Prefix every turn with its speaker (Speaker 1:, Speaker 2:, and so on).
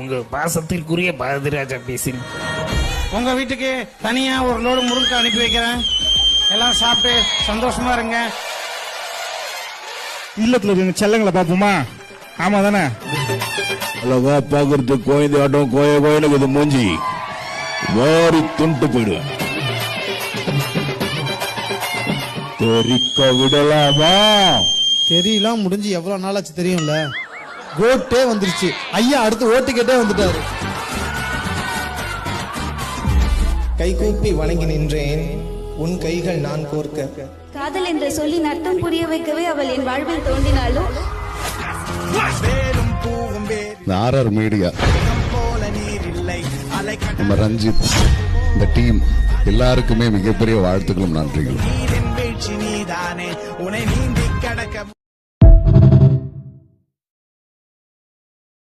Speaker 1: உங்க பாசத்திற்குரிய பாரதிராஜா பேசினேன்.
Speaker 2: உங்க வீட்டுக்கு தனியா ஒரு லோடு முருங்கை அனுப்பி வைக்கிறேன். எல்லாம் சாப்பிட்டு சந்தோஷமா இருங்க.
Speaker 3: இல்லத்துல இருக்க செல்லங்களை பாப்போமா ஆமா தானே?
Speaker 4: அழகா பாக்குறது கோயந்து ஆட்டம் கோய கோயனுக்கு இது மூஞ்சி. வாரி துண்டு போயிடுவேன் தெரிக்க விடலாமா?
Speaker 5: தெரியலாம் முடிஞ்சு எவ்வளவு நாளாச்சு தெரியும்ல? கோட்டே வந்துருச்சு. ஐயா அடுத்து ஓட்டுக்கிட்டே வந்துட்டாரு.
Speaker 6: கைகூப்பி வணங்கி நின்றேன். உன் கைகள் நான் கோர்க்க.
Speaker 7: காதல் என்ற சொல்லின் அர்த்தம் புரிய வைக்கவே அவள் என் வாழ்வில்
Speaker 8: இந்த ஆர்ஆர் மீடியா நம்ம ரஞ்சித் இந்த டீம் எல்லாருக்குமே மிகப்பெரிய வாழ்த்துக்களும் நன்றிகளும்.